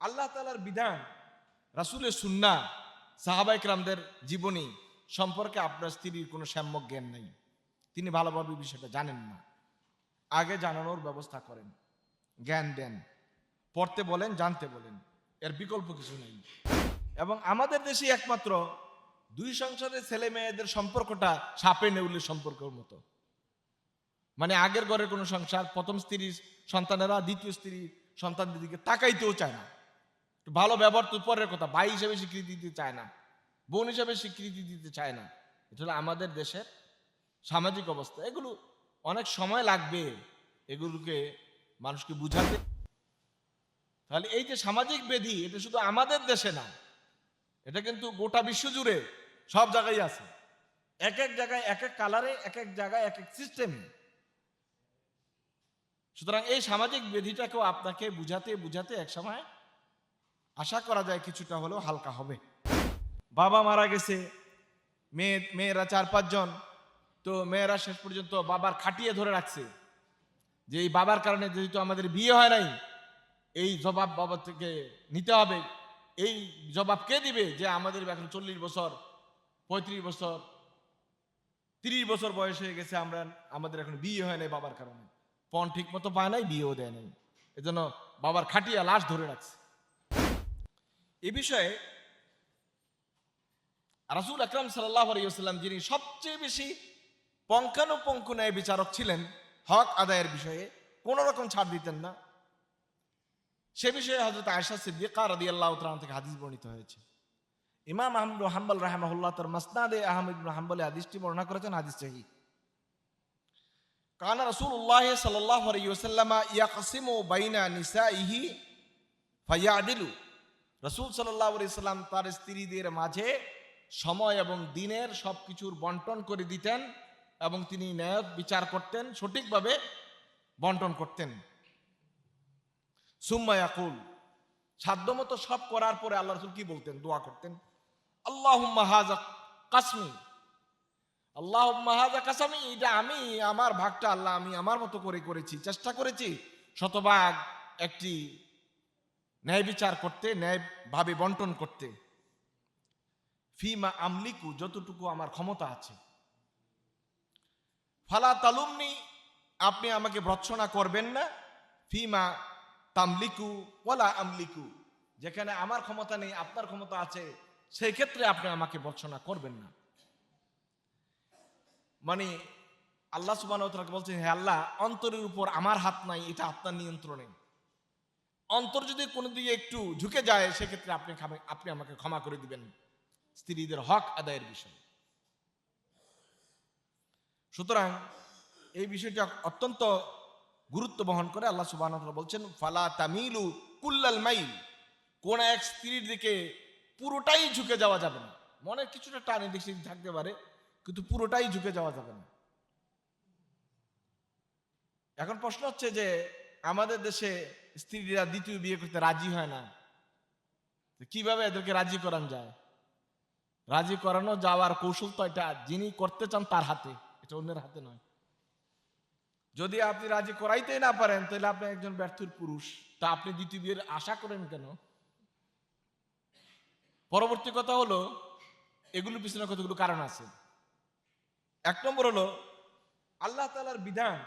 আল্লাহ তালার বিধান, রাসুলের সুন্না সাহাবাইক রামদের জীবনী সম্পর্কে আপনার স্ত্রীর কোনো সাম্যক জ্ঞান নেই। তিনি ভালোভাবে বিষয়টা জানেন না। আগে জানানোর ব্যবস্থা করেন, জ্ঞান দেন, পড়তে বলেন, জানতে বলেন, এর বিকল্প কিছু নেই। এবং আমাদের দেশে একমাত্র দুই সংসারের ছেলে মেয়েদের সম্পর্কটা সাপে নেউলের সম্পর্কের মতো। মানে আগের ঘরের কোনো সংসার, প্রথম স্ত্রীর সন্তানেরা দ্বিতীয় স্ত্রী সন্তানদের দিকে তাকাইতেও চায় না। ভালো ব্যবহার তো পরের কথা। ভাই হিসেবে স্বীকৃতি দিতে চায় না। বোন হিসেবে স্বীকৃতি দিতে চায় না। এটা আমাদের দেশের সামাজিক অবস্থা। এগুলো অনেক সময় লাগবে এগুলোকে মানুষকে বুঝাতে। তাহলে এই যে সামাজিক বেধি এটা শুধু আমাদের দেশে না, এটা কিন্তু গোটা বিশ্ব জুড়ে সব জায়গায় আছে। এক এক জায়গায়, এক এক কালারে, এক এক জায়গায়, এক এক সিস্টেম সুতরাং এই সামাজিক বেধিটাকেও আপনাকে বুঝাতে বুঝাতে এক সময় আশা করা যায় কিছুটা হলেও হালকা হবে। বাবা মারা গেছে, মেয়ে, মেয়েরা চার পাঁচজন তো মেয়েরা শেষ পর্যন্ত বাবার খাটিয়ে ধরে রাখছে। যে এই বাবার কারণে যেহেতু আমাদের বিয়ে হয় নাই, এই জবাব বাবা থেকে নিতে হবে। এই জবাব কে দিবে যে আমাদের এখন চল্লিশ বছর, পঁয়ত্রিশ বছর, তিরিশ বছর বয়স হয়ে গেছে আমরা, আমাদের এখন বিয়ে হয় নাই বাবার কারণে। পণ ঠিক মতো পায় নাই, বিয়েও দেয় নাই। এজন্য বাবার খাটিয়া লাশ ধরে রাখছে। এ বিষয়ে রাসুল আকরাম সাল্লাহ আলিয়াল্লাম যিনি সবচেয়ে বেশি পঙ্কানুপঙ্ক ন্যায় বিচারক ছিলেন, হক আদায়ের বিষয়ে কোনো রকম ছাড় দিতেন না। সে বিষয়ে হজরত আয়সা সিদ্দিকা রাদি আল্লাহ থেকে হাদিস বর্ণিত হয়েছে। ইমাম আহমদ হাম্বল রাহমাহুল্লাহ তার মাসনাদে আহমদ হাম্বলে হাদিসটি বর্ণনা করেছেন, হাদিস চাহি কানা আলাইহি ওয়াসাল্লাম ইয়াকসিমু বাইনা নিসাইহি ফায়াদিলু। রাসূল সাল্লাল্লাহু আলাইহি সাল্লাম তার স্ত্রীদের মাঝে সময় এবং দিনের সব কিছুর বন্টন করে দিতেন এবং তিনি ন্যায় বিচার করতেন, সঠিকভাবে বন্টন করতেন। সুম্মা ইয়াকুল, সাধ্যমতো সব করার পরে আল্লাহ রসুল কি বলতেন? দোয়া করতেন। আল্লাহ হাজা কাসমি আল্লাহ হাজা কাসামি এটা আমি, আমার ভাগটা আল্লাহ আমি আমার মতো করে করেছি, চেষ্টা করেছি। শতভাগ একটি ন্যায় বিচার করতে ন্যায়ভাবে বন্টন করতে। ফিমা আমলিকু, যতটুকু আমার ক্ষমতা আছে। ফালা তালুমনি, আপনি আমাকে ভর্ৎসনা করবেন না। ফিমা তামলিকু, ওয়ালা আমলিকু, যেখানে আমার ক্ষমতা নেই, আপনার ক্ষমতা আছে সেই ক্ষেত্রে আপনি আমাকে ভর্ৎসনা করবেন না। মানে আল্লাহ সুবান বলছেন, হে আল্লাহ, অন্তরের উপর আমার হাত নাই, এটা আপনার নিয়ন্ত্রণে। অন্তর যদি কোনো দিকে একটু ঝুঁকে যায়, সেক্ষেত্রে আপনি আপনি আমাকে ক্ষমা করে দিবেন। স্ত্রীদের হক আদায়ের বিষয়। সুতরাং এই বিষয়টা অত্যন্ত গুরুত্ব বহন করে আল্লাহ সুবাহ বলছেন, ফালা তামিলু কুল্লাল মাইল। কোন এক স্ত্রীর দিকে পুরোটাই ঝুঁকে যাওয়া যাবে না। মনে কিছুটা টানে দেখছি থাকতে পারে, কিন্তু পুরোটাই ঝুঁকে যাওয়া যাবে না। এখন প্রশ্ন হচ্ছে যে, আমাদের দেশে স্ত্রীরা দ্বিতীয় বিয়ে করতে রাজি হয় না। কীভাবে এদেরকে রাজি করান যায়? রাজি করানো যাওয়ার কৌশল তো এটা, যিনি করতে চান তার হাতে, এটা অন্যের হাতে নয়। যদি আপনি রাজি করাইতেই না পারেন, তাহলে আপনি একজন ব্যর্থর পুরুষ। তা আপনি দ্বিতীয় বিয়ের আশা করেন কেন? পরবর্তী কথা হলো, এগুলোর পিছনে কতগুলো কারণ আছে? এক নম্বর হলো, আল্লাহ তালার বিধান,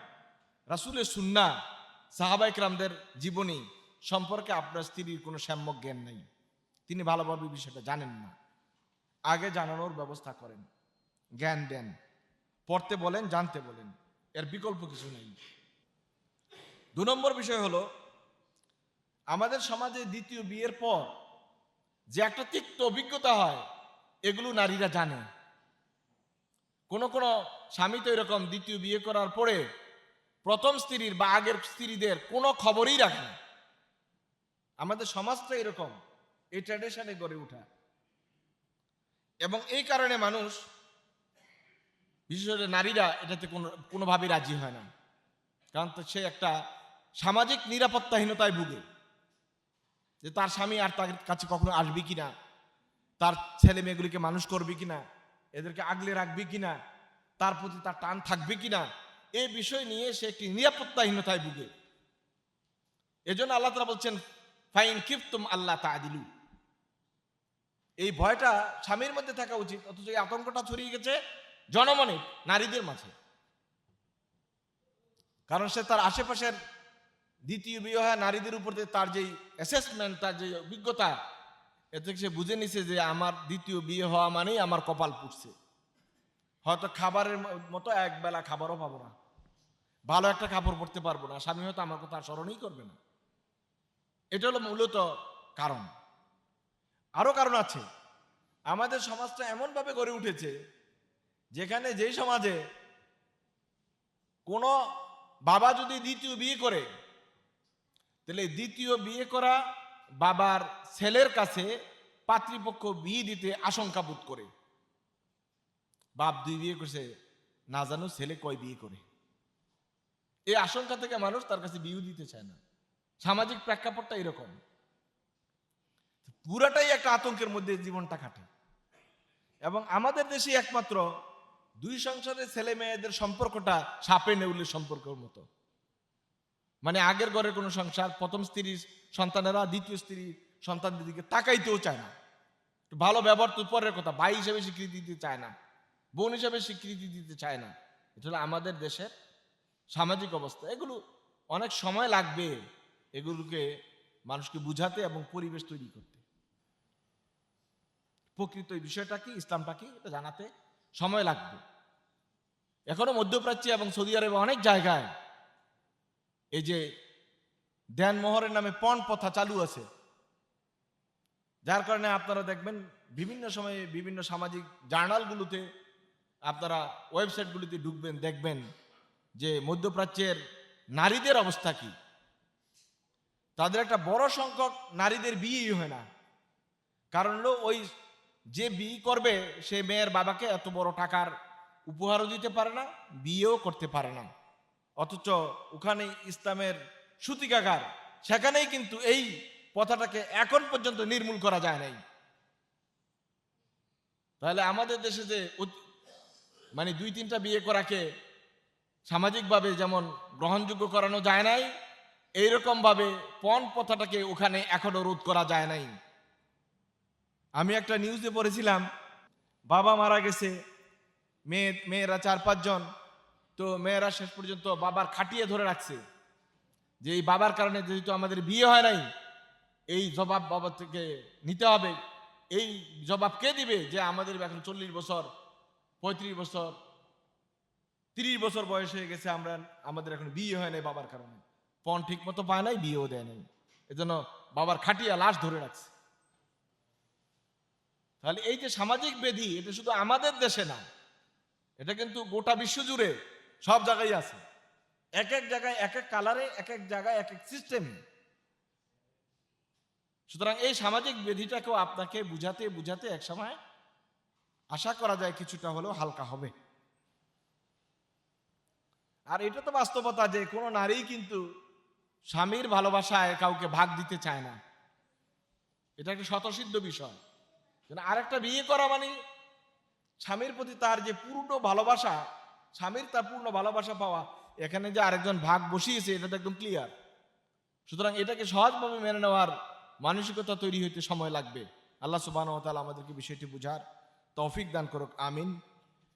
রাসুলের সুন্না সাহাবাইক রামদের জীবনী সম্পর্কে আপনার স্ত্রীর কোনো সাম্যক জ্ঞান নেই। তিনি ভালোভাবে বিষয়টা জানেন না। আগে জানানোর ব্যবস্থা করেন, জ্ঞান দেন, পড়তে বলেন, জানতে বলেন, এর বিকল্প কিছু নেই। দু নম্বর বিষয় হলো, আমাদের সমাজে দ্বিতীয় বিয়ের পর যে একটা তিক্ত অভিজ্ঞতা হয়, এগুলো নারীরা জানে। কোন কোন স্বামী তো এরকম দ্বিতীয় বিয়ে করার পরে প্রথম স্ত্রীর বা আগের স্ত্রীদের কোনো খবরই রাখে না। আমাদের সমাজটা এরকম, এই ট্র্যাডিশনে গড়ে ওঠা। এবং এই কারণে মানুষ, বিশেষ করে নারীরা এটাতে কোনো, কোনোভাবেই রাজি হয় না। কারণ তো সে একটা সামাজিক নিরাপত্তাহীনতায় ভুগে। যে তার স্বামী আর তার কাছে কখনো আসবে কিনা? তার ছেলে মেয়েগুলিকে মানুষ করবে কিনা? এদেরকে আগলে রাখবে কিনা? তার প্রতি তার টান থাকবে কিনা? এই বিষয় নিয়ে সে একটি নিরাপত্তাহীনতায় ভুগে। এজন্য আল্লাহ তালা বলছেন, ফাইন কিফতুম আল্লাহ তাদিলু। এই ভয়টা স্বামীর মধ্যে থাকা উচিত, অথচ এই আতঙ্কটা ছড়িয়ে গেছে জনমনে, নারীদের মাঝে। কারণ সে তার আশেপাশের দ্বিতীয় বিয়ে হয় নারীদের উপর তার যে অ্যাসেসমেন্ট তার যে অভিজ্ঞতা, এতে সে বুঝে নিছে যে আমার দ্বিতীয় বিয়ে হওয়া মানেই আমার কপাল পুড়ছে। হয়তো খাবারের মতো এক বেলা খাবারও পাবো না। ভালো একটা কাপড় পরতে পারব না, স্বামী হয়তো আমার কথা স্মরণই করবে না। এটা হলো মূলত কারণ। আরও কারণ আছে। আমাদের সমাজটা এমনভাবে গড়ে উঠেছে, যেখানে যেই সমাজে কোনো বাবা যদি দ্বিতীয় বিয়ে করে, তাহলে দ্বিতীয় বিয়ে করা বাবার ছেলের কাছে পাত্রীপক্ষ বিয়ে দিতে আশঙ্কা বোধ করে। বাপ দুই বিয়ে করছে, না জানো ছেলে কয় বিয়ে করে? এই আশঙ্কা থেকে মানুষ তার কাছে বিয়ে দিতে চায় না। সামাজিক প্রেক্ষাপটটা এরকম। পুরাটাই একটা আতঙ্কের মধ্যে জীবনটা কাটে। এবং আমাদের দেশে একমাত্র দুই সংসারের ছেলে মেয়েদের সম্পর্কটা সাপে নেউলের সম্পর্কের মতো। মানে আগের ঘরের কোনো সংসার, প্রথম স্ত্রীর সন্তানেরা দ্বিতীয় স্ত্রী সন্তানদের দিকে তাকাইতেও চায় না। ভালো ব্যবহার তো পরের কথা, ভাই হিসেবে স্বীকৃতি দিতে চায় না, বোন হিসেবে স্বীকৃতি দিতে চায় না। এটা আমাদের দেশের সামাজিক অবস্থা, এগুলো অনেক সময় লাগবে এগুলোকে মানুষকে বুঝাতে এবং পরিবেশ তৈরি করতে। প্রকৃত এই বিষয়টা কি, ইসলামটা কি, এটা জানাতে সময় লাগবে। এখনও মধ্যপ্রাচ্যে এবং সৌদি আরবে অনেক জায়গায় এই যে দেন মোহরের নামে পণ প্রথা চালু আছে। যার কারণে আপনারা দেখবেন বিভিন্ন সময়ে বিভিন্ন সামাজিক জার্নালগুলোতে আপনারা ওয়েবসাইটগুলিতে ঢুকবেন, দেখবেন যে মধ্যপ্রাচ্যের নারীদের অবস্থা কি? তাদের একটা বড় সংখ্যক নারীদের বিয়েই হয় না। কারণ হলো ওই যে বিয়ে করবে, সে মেয়ের বাবাকে এত বড় টাকার উপহারও দিতে পারে না, বিয়েও করতে পারে না। অথচ ওখানে ইসলামের সুতিকাগার, সেখানেই কিন্তু এই প্রথাটাকে এখন পর্যন্ত নির্মূল করা যায় নাই। তাহলে আমাদের দেশে যে মানে দুই তিনটা বিয়ে করাকে সামাজিকভাবে যেমন গ্রহণযোগ্য করানো যায় নাই, এইরকমভাবে পণ প্রথাটাকে ওখানে এখনও রোধ করা যায় নাই। আমি একটা নিউজে পড়েছিলাম, বাবা মারা গেছে, মেয়ে, মেয়েরা চার পাঁচজন, তো মেয়েরা শেষ পর্যন্ত বাবার খাটিয়ে ধরে রাখছে। যে এই বাবার কারণে যেহেতু আমাদের বিয়ে হয় নাই, এই জবাব বাবা থেকে নিতে হবে। এই জবাব কে দিবে যে আমাদের এখন চল্লিশ বছর, পঁয়ত্রিশ বছর তিরিশ বছর বয়স হয়ে গেছে, আমরা, আমাদের এখন বিয়ে হয় নাই বাবার কারণে। পণ ঠিক মতো পায় নাই, বিয়েও দেয় নাই। এজন্য বাবার খাটিয়া লাশ ধরে রাখছে। তাহলে এই যে সামাজিক বেধি এটা শুধু আমাদের দেশে না, এটা কিন্তু গোটা বিশ্ব জুড়ে সব জায়গায় আছে। এক এক জায়গায়, এক এক কালারে, এক এক জায়গায়, এক এক সিস্টেমে সুতরাং এই সামাজিক বেধিটাকেও আপনাকে বুঝাতে বুঝাতে এক সময় আশা করা যায় কিছুটা হলেও হালকা হবে। আর এটা তো বাস্তবতা যে কোনো নারী কিন্তু স্বামীর ভালোবাসায় কাউকে ভাগ দিতে চায় না। এটা একটা স্বতঃসিদ্ধ বিষয়। আরেকটা বিয়ে করা মানে স্বামীর প্রতি তার যে পূর্ণ ভালোবাসা, স্বামীর তার পূর্ণ ভালোবাসা পাওয়া, এখানে যে আরেকজন ভাগ বসিয়েছে, এটা তো একদম ক্লিয়ার সুতরাং এটাকে সহজভাবে মেনে নেওয়ার মানসিকতা তৈরি হইতে সময় লাগবে। আল্লাহ সুবাহ আমাদেরকে বিষয়টি বুঝার তৌফিক দান করুক। আমিন।